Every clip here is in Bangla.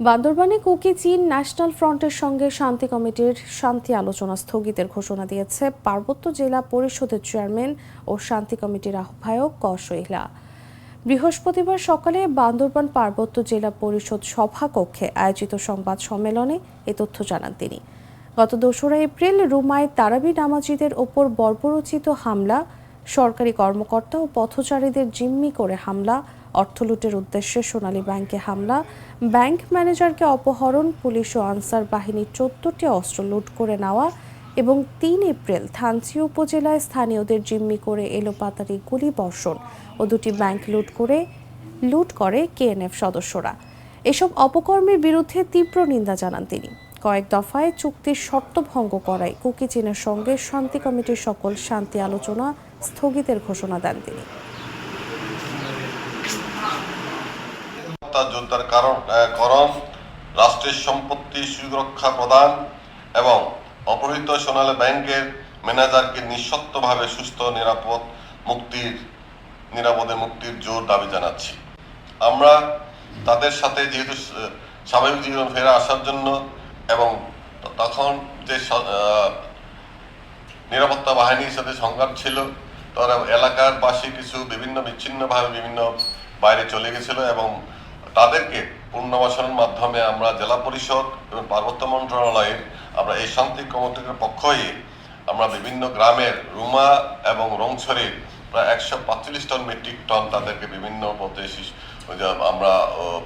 বান্দরবানে কুকি চীন ন্যাশনাল ফ্রন্টের সঙ্গে শান্তি কমিটির শান্তি আলোচনা স্থগিতের ঘোষণা দিয়েছে পার্বত্য জেলা পরিষদের চেয়ারম্যান ও শান্তি কমিটির আহ্বায়ক ক শৈলা বৃহস্পতিবার সকালে বান্দরবান পার্বত্য জেলা পরিষদ সভাকক্ষে আয়োজিত সংবাদ সম্মেলনে এ তথ্য জানান তিনি। গত দোসরা এপ্রিল রুমায় তারাবি নামাজিদের ওপর বর্বরচিত হামলা সরকারি কর্মকর্তা ও পথচারীদের জিম্মি করে হামলা, অর্থ লুটের উদ্দেশ্যে সোনালী ব্যাংকে হামলা, ব্যাংক ম্যানেজারকে অপহরণ, পুলিশ ও আনসার বাহিনীর চোদ্দটি অস্ত্র লুট করে নেওয়া এবং তিন এপ্রিল থানচি উপজেলায় স্থানীয়দের জিম্মি করে এলোপাতারি গুলি বর্ষণ ও দুটি ব্যাংক লুট করে লুট করে কেএনএফ সদস্যরা। এসব অপকর্মের বিরুদ্ধে তীব্র নিন্দা জানান তিনি। কয়েক দফায় চুক্তির শর্ত ভঙ্গ করায় কুকি চীনের সঙ্গে শান্তি কমিটির সকল শান্তি আলোচনা স্থগিতের ঘোষণা দেন তিনি। যোদ্ধার কারণ করণ রাষ্ট্রের সম্পত্তি সুরক্ষা প্রদান এবং অপহৃত সোনালী ব্যাংকের ম্যানেজারকে নিঃশর্তভাবে সুস্থ, নিরাপদ মুক্তির, নিরাপদে মুক্তির জোর দাবি জানাচ্ছি। আমরা তাদের সাথে যেহেতু স্বাভাবিক জীবন ফেরা আসার জন্য এবং তখন যে নিরাপত্তা বাহিনীর সাথে সংঘাত ছিল তারা এলাকার বাসী কিছু বিভিন্ন বিচ্ছিন্নভাবে বিভিন্ন বাইরে চলে গেছিল এবং তাদেরকে পুনর্বাসনের মাধ্যমে আমরা জেলা পরিষদ এবং পার্বত্য মন্ত্রণালয়ের আমরা এই শান্তি কমিটির পক্ষ হয়ে আমরা বিভিন্ন গ্রামের রুমা এবং রংছড়ির প্রায় একশো পাঁচচল্লিশ টন মেট্রিক টন তাদেরকে বিভিন্ন পথে আমরা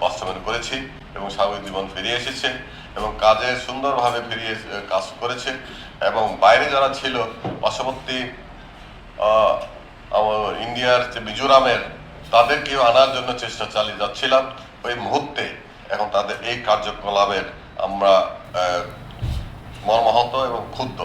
বাস্তবায়ন করেছি এবং স্বাভাবিক জীবন ফিরিয়ে এসেছে এবং কাজে সুন্দরভাবে ফিরিয়ে কাজ করেছে এবং বাইরে যারা ছিল, পার্শ্ববর্তী ইন্ডিয়ার যে মিজোরামের, তাদেরকেও আনার জন্য চেষ্টা চালিয়ে যাচ্ছিলাম। ওই মুহূর্তে এখন তাদের এই কার্যকলাপের আমরা মর্মাহত এবং ক্ষুব্ধ।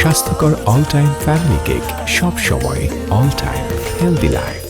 স্বাস্থ্যকর অল টাইম ফ্যামিলি কেক সব সময় অল টাইম হেলদি লাইফ